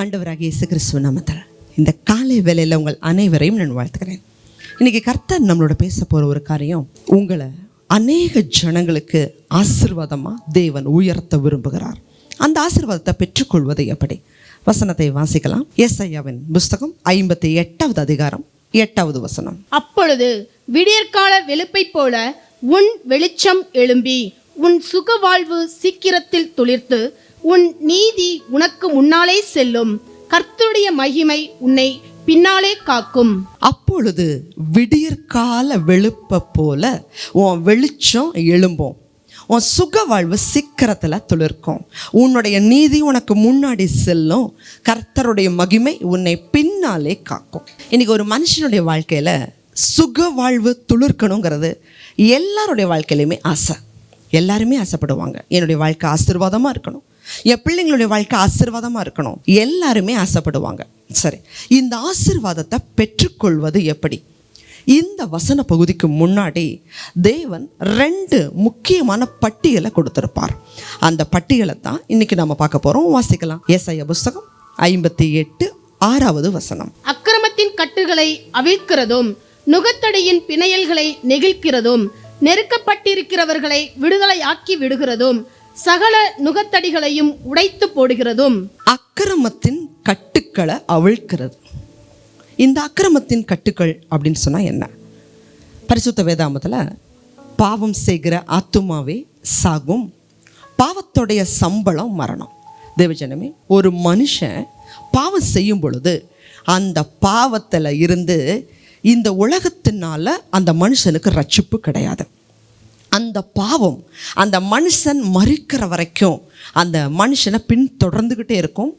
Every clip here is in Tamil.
ஆண்டவராக இயேசு கிறிஸ்துவ நாமத்தில். இந்த காலை வேலையில் உங்கள் அனைவரையும் நான் வாழ்த்துக்கிறேன் இன்றைக்கி கர்த்தர் நம்மளோட பேச போகிற ஒரு காரியம் உங்களை அநேக ஜனங்களுக்கு ஆசீர்வாதமாக தேவன் உயர்த்த விரும்புகிறார். அந்த ஆசீர்வாதத்தை பெற்றுக்கொள்வது எப்படி? வசனத்தை வாசிக்கலாம். எஸ்ஐயாவின் புஸ்தகம் ஐம்பத்தி எட்டாவது அதிகாரம் எட்டாவது வசனம். அப்பொழுது விடியற்கால வெளுப்பைப் போல உன் வெளிச்சம் எழும்பி உன் சுக வாழ்வு சீக்கிரத்தில் துளிர்த்து உன் நீதி உனக்கு முன்னாலே செல்லும். கர்த்தருடைய மகிமை உன்னை பின்னாலே காக்கும். அப்பொழுது விடியற்கால வெளுப்ப போல உன் வெளிச்சம் எழும்பும். உன் சுக வாழ்வு சீக்கிரத்தில் துளிர்க்கும். உன்னுடைய நீதி உனக்கு முன்னாடி செல்லும். கர்த்தருடைய மகிமை உன்னை பின்னாலே காக்கும். இன்னைக்கு ஒரு மனுஷனுடைய வாழ்க்கையில் சுக வாழ்வு துளிர்க்கணுங்கிறது எல்லாருடைய வாழ்க்கையிலையுமே ஆசை. எல்லாருமே ஆசைப்படுவாங்க. என்னுடைய வாழ்க்கை ஆசீர்வாதமாக இருக்கணும். என் பிள்ளைங்களுடைய வாழ்க்கை ஆசீர்வாதமாக இருக்கணும். எல்லாருமே ஆசைப்படுவாங்க. சரி இந்த ஆசீர்வாதத்தை பெற்றுக்கொள்வது எப்படி? இந்த வசன பகுதிக்கு முன்னாடி தேவன் ரெண்டு முக்கியமான பட்டியலை கொடுத்துருப்பார். அந்த பட்டியலை தான் இன்னைக்கு நம்ம பார்க்க போகிறோம் வாசிக்கலாம். ஏசைய புஸ்தகம் ஐம்பத்தி எட்டு ஆறாவது வசனம். அக்கிரமத்தின் கட்டுகளை அவிழ்க்கிறதும் நுகத்தடையின் பிணையல்களை நெகிழ்க்கிறதும் நெருக்கப்பட்டிருக்கிறவர்களை விடுதலையாக்கி விடுகிறதும் சகல நுகத்தடிகளையும் உடைத்து போடுகிறதும். அக்கிரமத்தின் கட்டுக்களை அவிழ்க்கிறது. இந்த அக்கிரமத்தின் கட்டுக்கள் அப்படின்னு சொன்னால் என்ன? பரிசுத்த வேதாமத்தில் பாவம் செய்கிற ஆத்துமாவே சாகும் பாவத்துடைய சம்பளம் மரணம். தேவஜனமே ஒரு மனுஷன் பாவம் செய்யும் பொழுது அந்த பாவத்தில் இருந்து இந்த உலகத்தினால அந்த மனுஷனுக்கு ரட்சிப்பு கிடையாது. அந்த பாவம் அந்த மனுஷன் மறிக்கிற வரைக்கும் அந்த மனுஷனை பின் தொடர்ந்துக்கிட்டே இருக்கும்.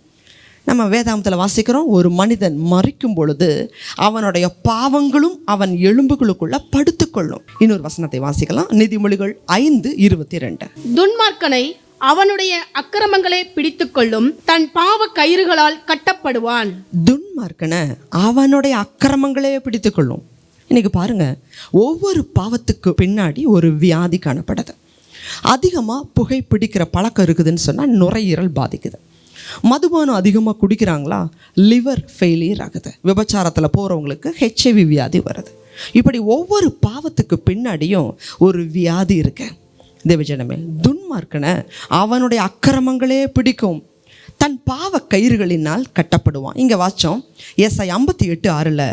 நம்ம வேதாந்தத்தில் வாசிக்கிறோம் ஒரு மனிதன் மறிக்கும் பொழுது அவனுடைய பாவங்களும் அவன் எலும்புகளுக்குள்ள படுத்துக்கொள்ளும் இன்னொரு வசனத்தை வாசிக்கலாம். நீதிமொழிகள் ஐந்து இருபத்தி ரெண்டு துன்மார்க்கனை அவனுடைய அக்கிரமங்களை பிடித்துக்கொள்ளும் தன் பாவ கயிறுகளால் கட்டப்படுவான். துன்மார்க்கனை அவனுடைய அக்கிரமங்களே பிடித்துக்கொள்ளும் இன்னைக்கு பாருங்க ஒவ்வொரு பாவத்துக்கு பின்னாடி ஒரு வியாதி காணப்படுது. அதிகமாக புகை பிடிக்கிற பழக்கம் இருக்குதுன்னு சொன்னால் நுரையீரல் பாதிக்குது. மதுபானம் அதிகமாக குடிக்கிறாங்களா லிவர் ஃபெயிலியர் ஆகுது. விபச்சாரத்தில் போகிறவங்களுக்கு ஹெச்ஐவி வியாதி வருது. இப்படி ஒவ்வொரு பாவத்துக்கு பின்னாடியும் ஒரு வியாதி இருக்கு. தேவஜனமே துன்மார்க்கனை அவனுடைய அக்கிரமங்களே பிடிக்கும். தன் பாவ கயிறுகளினால் கட்டப்படுவான். இங்கே வாச்சோம் எஸ்ஐ ஐம்பத்தி எட்டு ஆறில்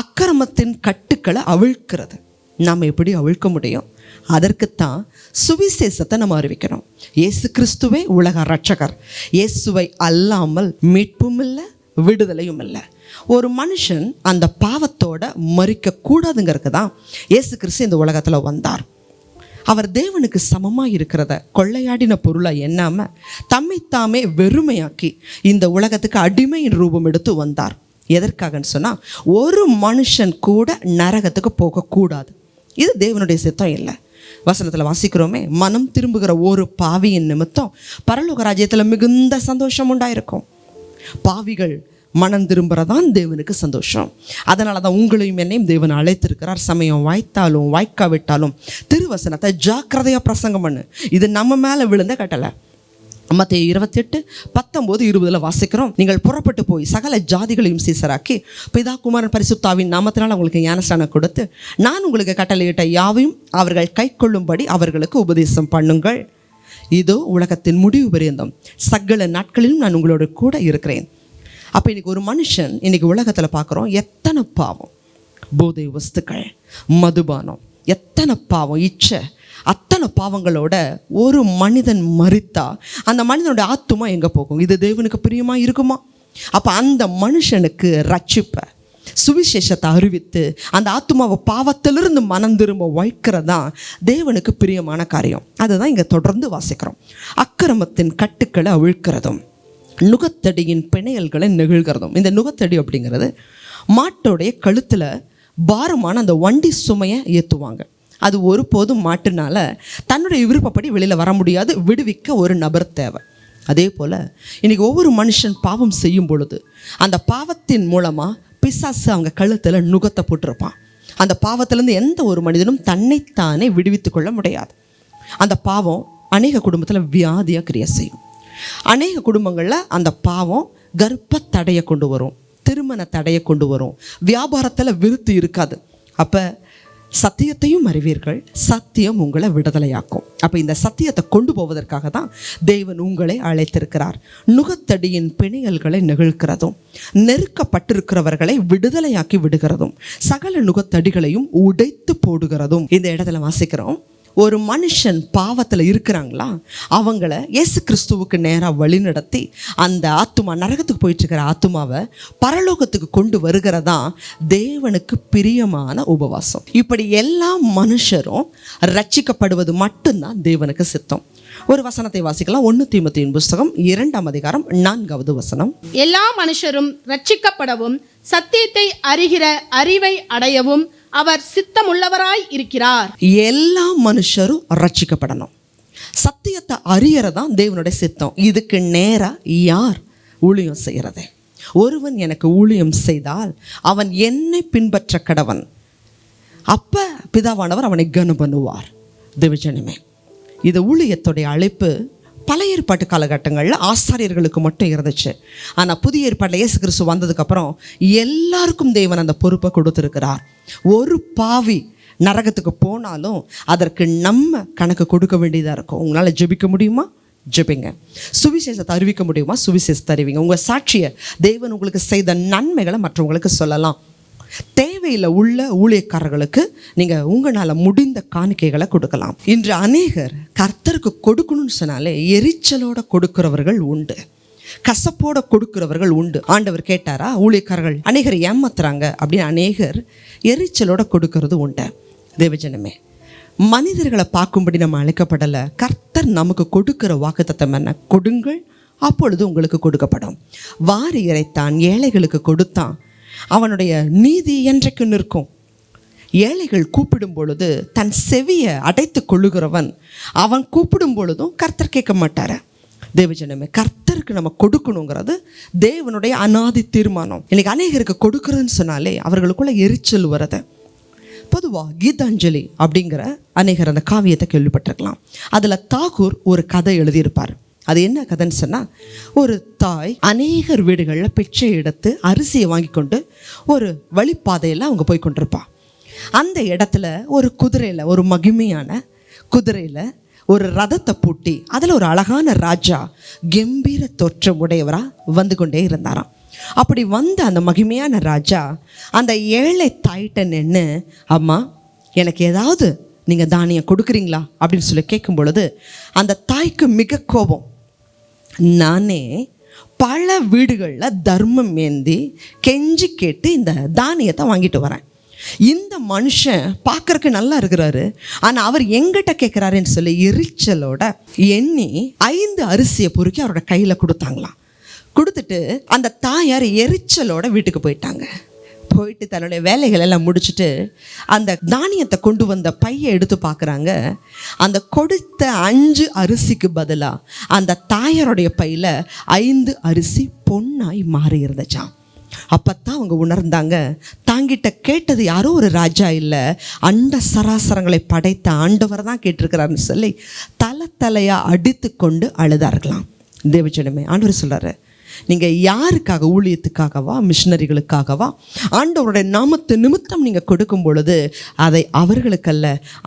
அக்கிரமத்தின் கட்டுக்களை அவிழ்க்கிறது. நாம் எப்படி அவிழ்க்க முடியும்? அதற்குத்தான் சுவிசேஷத்தை நம்ம அறிவிக்கிறோம். இயேசு கிறிஸ்துவே உலக ரட்சகர் இயேசுவை அல்லாமல் மீட்பும் இல்லை விடுதலையும் இல்லை. ஒரு மனுஷன் அந்த பாவத்தோட மறிக்க கூடாதுங்கிறதுக்கு தான் இயேசு கிறிஸ்து இந்த உலகத்தில் வந்தார். அவர் தேவனுக்கு சமமாக இருக்கிறத கொள்ளையாடின பொருளை எண்ணாமல் தம்மைத்தாமே வெறுமையாக்கி இந்த உலகத்துக்கு அடிமையின் ரூபம் எடுத்து வந்தார். எதற்காகன்னு சொன்னால் ஒரு மனுஷன் கூட நரகத்துக்கு போகக்கூடாது. இது தேவனுடைய சித்தம் இல்லை. வசனத்தில் வாசிக்கிறோமே மனம் திரும்புகிற ஒரு பாவியின் நிமித்தம் பரலோக ராஜ்யத்தில் மிகுந்த சந்தோஷம் உண்டாயிருக்கும். பாவிகள் மனம் திரும்புறதான் தேவனுக்கு சந்தோஷம். அதனால தான் உங்களையும் என்னையும் தேவன் அழைத்திருக்கிறார். சமயம் வாய்த்தாலும் வாய்க்காவிட்டாலும் திருவசனத்தை ஜாக்கிரதையாக பிரசங்கம் பண்ணு. இது நம்ம மேலே விழுந்த கட்டளை. மத்திய இருபத்தெட்டு பத்தொம்போது இருபதில் வாசிக்கிறோம். நீங்கள் புறப்பட்டு போய் சகல ஜாதிகளையும் சீசராக்கி பிதா குமாரன் பரிசுத்தாவின் நாமத்தினால் உங்களுக்கு ஞானஸ்தானம் கொடுத்து நான் உங்களுக்கு கட்டளையிட்ட யாவையும் அவர்கள் கை கொள்ளும்படி அவர்களுக்கு உபதேசம் பண்ணுங்கள். இதோ உலகத்தின் முடிவு பரியந்தம். சகல நாட்களிலும் நான் உங்களோட கூட இருக்கிறேன். அப்போ இன்னைக்கு ஒரு மனுஷன் இன்னைக்கு உலகத்தில் பார்க்குறோம் எத்தனை பாவம்? போதை வஸ்துக்கள் மதுபானம் எத்தனை பாவம்? இச்சை அத்தனை பாவங்களோட ஒரு மனிதன் மறித்தா அந்த மனிதனுடைய ஆத்துமா எங்கே போகும்? இது தேவனுக்கு பிரியமாக இருக்குமா? அப்போ அந்த மனுஷனுக்கு ரட்சிப்பை சுவிசேஷத்தை அறிவித்து அந்த ஆத்துமாவை பாவத்திலிருந்து மனம் திரும்ப வைக்கிறதான் தேவனுக்கு பிரியமான காரியம். அதுதான் இங்கே தொடர்ந்து வாசிக்கிறோம். அக்கிரமத்தின் கட்டுக்களை அவிழ்க்கிறதும். நுகத்தடியின் பிணையல்களை நெகிழ்கிறதும். இந்த நுகத்தடி அப்படிங்கிறது மாட்டோடைய கழுத்தில் பாரமான அந்த வண்டி சுமையை ஏற்றுவாங்க அது ஒருபோதும் மாட்டுனால தன்னுடைய விருப்பப்படி வெளியில் வர முடியாது விடுவிக்க ஒரு நபர் தேவை. அதே போல் இன்றைக்கி ஒவ்வொரு மனுஷன் பாவம் செய்யும் பொழுது அந்த பாவத்தின் மூலமாக பிசாசு அவங்க கழுத்தில் நுகத்தை போட்டிருப்பான். அந்த பாவத்திலேருந்து எந்த ஒரு மனிதனும் தன்னைத்தானே விடுவித்து கொள்ள முடியாது. அந்த பாவம் அநேக குடும்பத்தில் வியாதியாக கிரியை செய்யும். அநேக குடும்பங்களில் அந்த பாவம் கர்ப்ப தடையை கொண்டு வரும் திருமண தடையை கொண்டு வரும். வியாபாரத்தில் விருத்து இருக்காது. அப்போ சத்தியத்தையும் அறிவீர்கள் சத்தியம் உங்களை விடுதலையாக்கும். அப்போ இந்த சத்தியத்தை கொண்டு போவதற்காக தான் தேவன் உங்களை அழைத்திருக்கிறார். நுகத்தடியின் பிணையல்களை நிகழ்கிறதும் நெருக்கப்பட்டிருக்கிறவர்களை விடுதலையாக்கி விடுகிறதும் சகல நுகத்தடிகளையும் உடைத்து போடுகிறதும் இந்த இடத்துல வாசிக்கிறோம். ஒரு மனுஷன் பாவத்தில் இருக்கிறாங்களா? அவங்கள இயேசு கிறிஸ்துவுக்கு நேராக வழிநடத்தி அந்த ஆத்துமா நரகத்துக்கு போயிட்டுருக்கிற ஆத்துமாவை பரலோகத்துக்கு கொண்டு வருகிறதா தேவனுக்கு பிரியமான உபவாசம். இப்படி எல்லா மனுஷரும் ரட்சிக்கப்படுவது மட்டும்தான் தேவனுக்கு சித்தம். ஒரு வசனத்தை வாசிக்கலாம். ஒன்று தீமத்தின் புஸ்தகம் இரண்டாம் அதிகாரம் நான்காவது வசனம். எல்லா மனுஷரும் ரட்சிக்கப்படவும் சத்தியத்தை அறிகிற அறிவை அடையவும் அவர் சித்தமுள்ளவராய் இருக்கிறார். எல்லா மனுஷரும் ரட்சிக்கப்படணும். சத்தியத்தை அறியறதான் தேவனுடைய சித்தம். இதுக்கு நேரா யார் ஊழியம் செய்கிறது ஒருவன் எனக்கு ஊழியம் செய்தால் அவன் என்னை பின்பற்ற கடவன். அப்ப பிதாவானவர் அவனை கனு பண்ணுவார். திவிஜனமே இது ஊழியத்துடைய அழைப்பு. பழைய ஏற்பாட்டு காலகட்டங்களில் ஆசாரியர்களுக்கு மட்டும் இருந்துச்சு. ஆனால் புதிய ஏற்பாட்டில் இயேசு கிறிஸ்து வந்ததுக்கப்புறம் எல்லாருக்கும் தேவன் அந்த பொறுப்பை கொடுத்துருக்கிறார். ஒரு பாவி நரகத்துக்கு போனாலும் அதற்கு நம்ம கணக்கு கொடுக்க வேண்டியதாக இருக்கும். உங்களால் ஜெபிக்க முடியுமா? ஜெபிங்க. சுவிசேஷத்தை அறிவிக்க முடியுமா? சுவிசேஷத்தை அறிவிங்க. உங்கள் சாட்சியை தேவன் உங்களுக்கு செய்த நன்மைகளை மற்றவங்களுக்கு சொல்லலாம். தே சேவையில் உள்ள ஊழியக்காரர்களுக்கு நீங்கள் உங்களால் முடிந்த காணிக்கைகளை கொடுக்கலாம். இன்று அநேகர் கர்த்தருக்கு கொடுக்கணும்னு சொன்னாலே எரிச்சலோட கொடுக்கிறவர்கள் உண்டு. கசப்போட கொடுக்கிறவர்கள் உண்டு. ஆண்டவர் கேட்டாரா? ஊழியக்காரர்கள் அநேகர் ஏமாத்துறாங்க அப்படின்னு அநேகர் எரிச்சலோட கொடுக்கறது உண்டு. தேவஜனமே மனிதர்களை பார்க்கும்படி நம்ம அழைக்கப்படலை. கர்த்தர் நமக்கு கொடுக்கிற வாக்குத்தத்தம் என்ன? கொடுங்கள் அப்பொழுது உங்களுக்கு கொடுக்கப்படும். வாரி இறைத்தான் ஏழைகளுக்கு கொடுத்தான். அவனுடைய நீதி என்றைக்கு நிற்கும். ஏழைகள் கூப்பிடும் பொழுது தன் செவியை அடைத்து கொள்ளுகிறவன் அவன் கூப்பிடும் பொழுதும் கர்த்தர் கேட்க மாட்டார தேவஜனமே கர்த்தருக்கு நம்ம கொடுக்கணுங்கிறது தேவனுடைய அனாதி தீர்மானம். இன்னைக்கு அநேகருக்கு கொடுக்குறதுன்னு சொன்னாலே அவர்களுக்குள்ள எரிச்சல் வரது. பொதுவாக கீதாஞ்சலி அப்படிங்கிற அநேகர் அந்த காவியத்தை கேள்விப்பட்டிருக்கலாம். அதில் தாகூர் ஒரு கதை எழுதியிருப்பார். அது என்ன கதைன்னு சொன்னால் ஒரு தாய் அநேகர் வீடுகளில் பிச்சை எடுத்து அரிசியை வாங்கி கொண்டு ஒரு வழிப்பாதையில் அவங்க போய் கொண்டிருப்பாள் அந்த இடத்துல ஒரு குதிரையில் ஒரு மகிமையான குதிரையில் ஒரு ரதத்தை பூட்டி அதில் ஒரு அழகான ராஜா கம்பீர தோற்றம் உடையவராக வந்து கொண்டே இருந்தாராம். அப்படி வந்த அந்த மகிமையான ராஜா அந்த ஏழை தாயிட்ட நின்று அம்மா எனக்கு ஏதாவது நீங்கள் தானியம் கொடுக்குறீங்களா? அப்படின்னு சொல்லி கேட்கும் பொழுது அந்த தாய்க்கு மிக கோபம். நானே பல வீடுகளில் தர்மம் ஏந்தி கெஞ்சி கேட்டு இந்த தானியத்தை வாங்கிட்டு வரேன். இந்த மனுஷன் பார்க்கறக்கு நல்லா இருக்கிறாரு. ஆனால் அவர் எங்கிட்ட கேட்குறாருன்னு சொல்லி எரிச்சலோட எண்ணி ஐந்து அரிசியை பொறுக்கி அவரோட கையில் கொடுத்தாங்களாம். கொடுத்துட்டு அந்த தாயார் எரிச்சலோட வீட்டுக்கு போயிட்டாங்க. போயிட்டு தன்னுடைய வேலைகள் எல்லாம் முடிச்சுட்டு அந்த தானியத்தை கொண்டு வந்த பையை எடுத்து பார்க்குறாங்க. அந்த கொடுத்த அஞ்சு அரிசிக்கு பதிலாக அந்த தாயாருடைய பையில் ஐந்து அரிசி பொண்ணாய் மாறி இருந்துச்சாம் அப்பத்தான் அவங்க உணர்ந்தாங்க தாங்கிட்ட கேட்டது யாரோ ஒரு ராஜா இல்லை அண்ட சராசரங்களை படைத்த ஆண்டவர் தான் கேட்டிருக்கிறாருன்னு சொல்லி தலை தலையாக அடித்து கொண்டு அழுதார்களாம். தேவச்சனமே ஆண்டவர் சொல்கிறாரு நீங்கள் யாருக்காக ஊழியத்துக்காகவா மிஷினரிகளுக்காகவா ஆண்டவருடைய நாமத்து நிமித்தம் நீங்கள் கொடுக்கும் பொழுது அதை அவர்களுக்கல்ல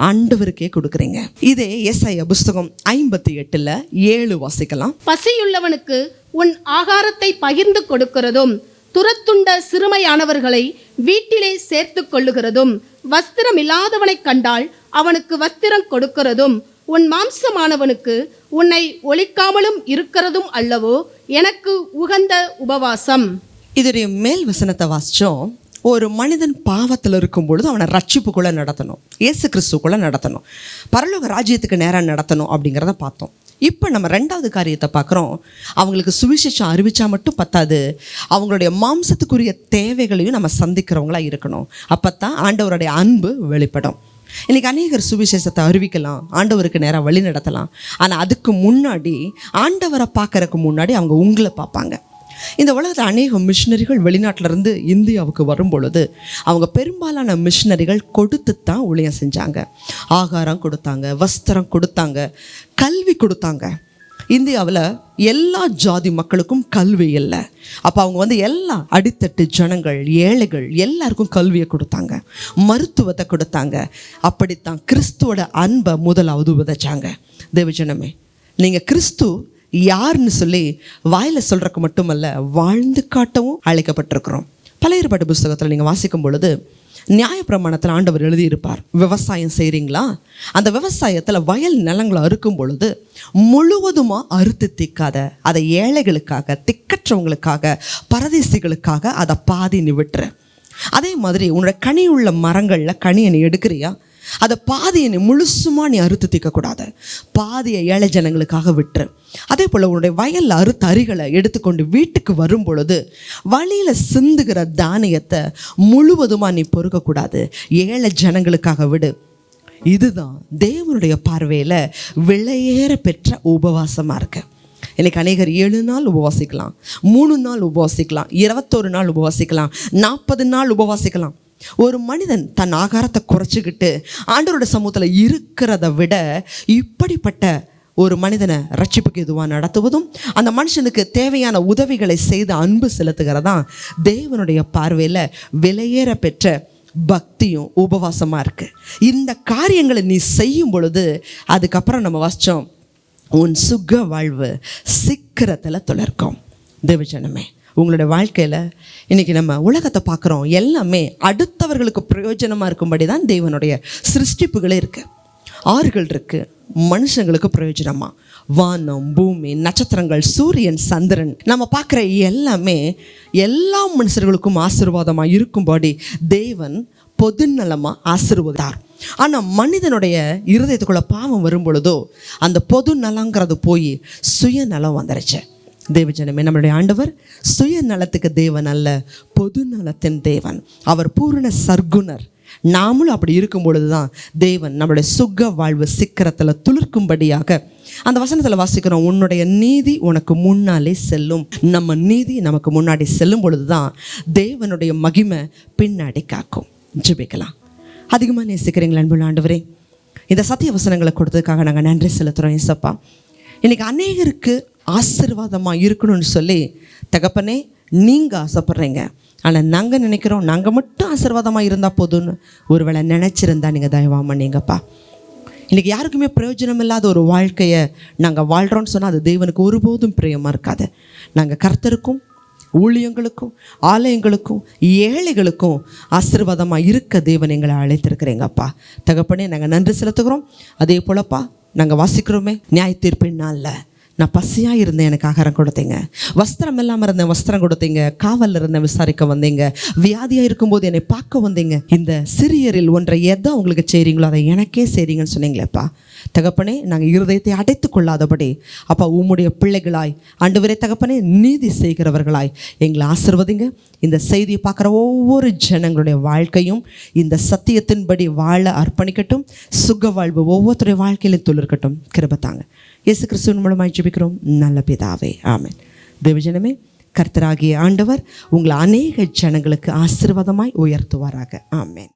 ஆண்டவருக்கே கொடுக்குறீங்க. இதே எஸ்ஐ புஸ்தகம் ஐம்பத்தி எட்டில் ஏழு வாசிக்கலாம். பசியுள்ளவனுக்கு உன் ஆகாரத்தை பகிர்ந்து கொடுக்கிறதும் துரத்துண்ட சிறுமையானவர்களை வீட்டிலே சேர்த்து கொள்ளுகிறதும் வஸ்திரம் இல்லாதவனை கண்டால் அவனுக்கு வஸ்திரம் கொடுக்கிறதும் உன் மாம்சமானவனுக்கு உன்னை ஒழிக்காமலும் இருக்கிறதும் அல்லவோ எனக்கு உகந்த உபவாசம். இதனுடைய மேல் வசனத்தை வாசிச்சோம். ஒரு மனிதன் பாவத்தில் இருக்கும் பொழுது அவனை ரட்சிப்புக்குள்ளே நடத்தணும். இயேசு கிறிஸ்துக்குள்ளே நடத்தணும். பரலோக ராஜ்யத்துக்கு நேராக நடத்தணும் அப்படிங்கிறத பார்த்தோம். இப்போ நம்ம ரெண்டாவது காரியத்தை பார்க்குறோம். அவங்களுக்கு சுவிசேஷம் அறிவித்தா மட்டும் பத்தாது. அவங்களுடைய மாம்சத்துக்குரிய தேவைகளையும் நம்ம சந்திக்கிறவங்களா இருக்கணும். அப்போ தான் ஆண்டவருடைய அன்பு வெளிப்படும். இன்னைக்கு அநேகர் சுவிசேஷத்தை அறிவிக்கலாம் ஆண்டவருக்கு நேராக வழி நடத்தலாம். ஆனால் அதுக்கு முன்னாடி ஆண்டவரை பார்க்கறதுக்கு முன்னாடி அவங்க உங்களை பார்ப்பாங்க. இந்த உலகத்தில் அநேக மிஷினரிகள் வெளிநாட்டிலேருந்து இந்தியாவுக்கு வரும் பொழுது அவங்க பெரும்பாலான மிஷினரிகள் கொடுத்து தான் ஊழியம் செஞ்சாங்க. ஆகாரம் கொடுத்தாங்க வஸ்திரம் கொடுத்தாங்க கல்வி கொடுத்தாங்க. இந்தியாவில் எல்லா ஜாதி மக்களுக்கும் கல்வி இல்லை. அப்போ அவங்க வந்து எல்லா அடித்தட்டு ஜனங்கள் ஏழைகள் எல்லாருக்கும் கல்வியை கொடுத்தாங்க. மருத்துவத்தை கொடுத்தாங்க. அப்படித்தான் கிறிஸ்துவோட அன்பை முதலாவது விதைச்சாங்க தேவஜனமே நீங்கள் கிறிஸ்து யாருன்னு சொல்லி வாயில் சொல்கிறக்கு மட்டுமல்ல வாழ்ந்து காட்டவும் அழைக்கப்பட்டிருக்கிறோம். பழைய ஏற்பாட்டு புஸ்தகத்தில் நீங்கள் வாசிக்கும் பொழுது நியாயப்பிரமாணத்தில் ஆண்டவர் எழுதியிருப்பார். விவசாயம் செய்கிறீங்களா அந்த விவசாயத்தில் வயல் நிலங்களை அறுக்கும் பொழுது முழுவதுமாக அறுத்து திக்காத அதை ஏழைகளுக்காக திக்கற்றவங்களுக்காக பரதேசிகளுக்காக அதை பாதி நிவிட்டுற அதே மாதிரி உன்னோட கனி உள்ள மரங்களில் கனியை நீ எடுக்கிறியா? அதை பாதியை நீ முழுசுமா நீ அறுத்து தீர்க்கக்கூடாது. பாதியை ஏழை ஜனங்களுக்காக விட்டுரு. அதே போல் உன்னுடைய வயலில் அறுத்த அரிகளை எடுத்துக்கொண்டு வீட்டுக்கு வரும் பொழுது வழியில் சிந்துகிற தானியத்தை முழுவதுமாக நீ பொறுக்கக்கூடாது. ஏழை ஜனங்களுக்காக விடு. இதுதான் தேவனுடைய பார்வையில் விலையேற பெற்ற உபவாசமாக இருக்கு. எனக்கு அநேகர் ஏழு நாள் உபவாசிக்கலாம் மூணு நாள் உபவாசிக்கலாம் இருபத்தோரு நாள் உபவாசிக்கலாம் நாற்பது நாள் உபவாசிக்கலாம். ஒரு மனிதன் தன் ஆகாரத்தை குறைச்சிக்கிட்டு ஆண்டவரோட சமூகத்தில் இருக்கிறத விட இப்படிப்பட்ட ஒரு மனிதனை ரட்சிப்புக்கு எதுவாக நடத்துவதும் அந்த மனுஷனுக்கு தேவையான உதவிகளை செய்து அன்பு செலுத்துகிறதான் தேவனுடைய பார்வையில் விலையேற பெற்ற பக்தியும் உபவாசமாக இருக்குது இந்த காரியங்களை நீ செய்யும் பொழுது அதுக்கப்புறம் நம்ம வச்சோம் உன் சுக வாழ்வு சீக்கிரத்தில் துளர்க்கும். தேவஜனமே. உங்களுடைய வாழ்க்கையில் இன்றைக்கி நம்ம உலகத்தை பார்க்குறோம். எல்லாமே அடுத்தவர்களுக்கு பிரயோஜனமாக இருக்கும்படி தான் தேவனுடைய சிருஷ்டிப்புகளே இருக்குது ஆறுகள் இருக்குது மனுஷங்களுக்கு பிரயோஜனமாக வானம் பூமி நட்சத்திரங்கள் சூரியன் சந்திரன். நம்ம பார்க்குற எல்லாமே எல்லா மனுஷர்களுக்கும் ஆசீர்வாதமாக இருக்கும்படி தேவன் பொதுநலமாக ஆசீர்வதார் ஆனால் மனிதனுடைய இருதயத்துக்குள்ள பாவம் வரும் பொழுதோ அந்த பொது நலங்கிறது போய் சுயநலம் வந்துருச்சு. தேவஜனமே நம்மளுடைய ஆண்டவர் சுயநலத்துக்கு தேவன் அல்ல பொது நலத்தின் தேவன். அவர் பூரண சர்க்குணர் நாமளும் அப்படி இருக்கும் பொழுது தான் தேவன் நம்மளுடைய சுக வாழ்வு சிக்கரத்தில் துளிர்க்கும்படியாக அந்த வசனத்தில் வாசிக்கிறோம் உன்னுடைய நீதி உனக்கு முன்னாலே செல்லும். நம்ம நீதி நமக்கு முன்னாடி செல்லும் பொழுது தான் தேவனுடைய மகிமை பின்னாடி காக்கும். ஜிபிக்கலாம். அதிகமாக நேசிக்கிறீங்களா அன்புள்ள ஆண்டவரே? இந்த சத்திய வசனங்களை கொடுத்ததுக்காக நாங்கள் நன்றி செலுத்துகிறோம் ஏசப்பா. இன்றைக்கி அநேகருக்கு ஆசீர்வாதமாக இருக்கணும்னு சொல்லி தகப்பனே நீங்கள் ஆசைப்பட்றீங்க. ஆனால் நாங்கள் நினைக்கிறோம் நாங்கள் மட்டும் ஆசீர்வாதமாக இருந்தால் போதும்னு ஒருவேளை நினச்சிருந்தா நீங்கள் தயவா பண்ணீங்கப்பா இன்றைக்கி யாருக்குமே பிரயோஜனம் இல்லாத ஒரு வாழ்க்கையை நாங்கள் வாழ்கிறோன்னு சொன்னால் அது தேவனுக்கு ஒருபோதும் பிரியமாக இருக்காது. நாங்கள் கர்த்தருக்கும் ஊழியங்களுக்கும் ஆலயங்களுக்கும் ஏழைகளுக்கும் ஆசீர்வாதமாக இருக்க தேவன் எங்களை அழைத்திருக்கிறீங்கப்பா. தகப்பனே நாங்கள் நன்றி செலுத்துகிறோம். அதே போலப்பா நாங்கள் வாசிக்கிறோமே நியாய தீர்ப்பின் நாளில். நான் பசியாக இருந்தேன் எனக்கு ஆகாரம் கொடுத்தீங்க. வஸ்திரம் இல்லாமல் இருந்தேன் வஸ்திரம் கொடுத்தீங்க. காவலில் இருந்தேன் விசாரிக்க வந்தீங்க. வியாதியாக இருக்கும்போது என்னை பார்க்க வந்தீங்க. இந்த சிறியரில் ஒன்றை எதை உங்களுக்கு செய்கிறீங்களோ அதை எனக்கே செய்கிறீங்கன்னு சொன்னீங்களேப்பா. தகப்பனே நாங்கள் இருதயத்தை அடைத்து கொள்ளாதபடி. அப்பா உம்முடைய பிள்ளைகளாய் ஆண்டவரே தகப்பனே நீதி செய்கிறவர்களாய் எங்களை ஆசிர்வதிங்க. இந்த செய்தியை பார்க்குற ஒவ்வொரு ஜனங்களுடைய வாழ்க்கையும் இந்த சத்தியத்தின்படி வாழ அர்ப்பணிக்கட்டும். சுக வாழ்வு ஒவ்வொருத்தருடைய வாழ்க்கையிலும் துளிர்க்கட்டும். கிருபத்தாங்க இயேசு கிறிஸ்துவின் மூலமாக ஜெபிக்கிறோம். நல்ல பிதாவே. ஆமேன். தேவஜனமே கர்த்தராகிய ஆண்டவர் உங்களை அநேக ஜனங்களுக்கு ஆசீர்வாதமாய் உயர்த்துவாராக. ஆமேன்.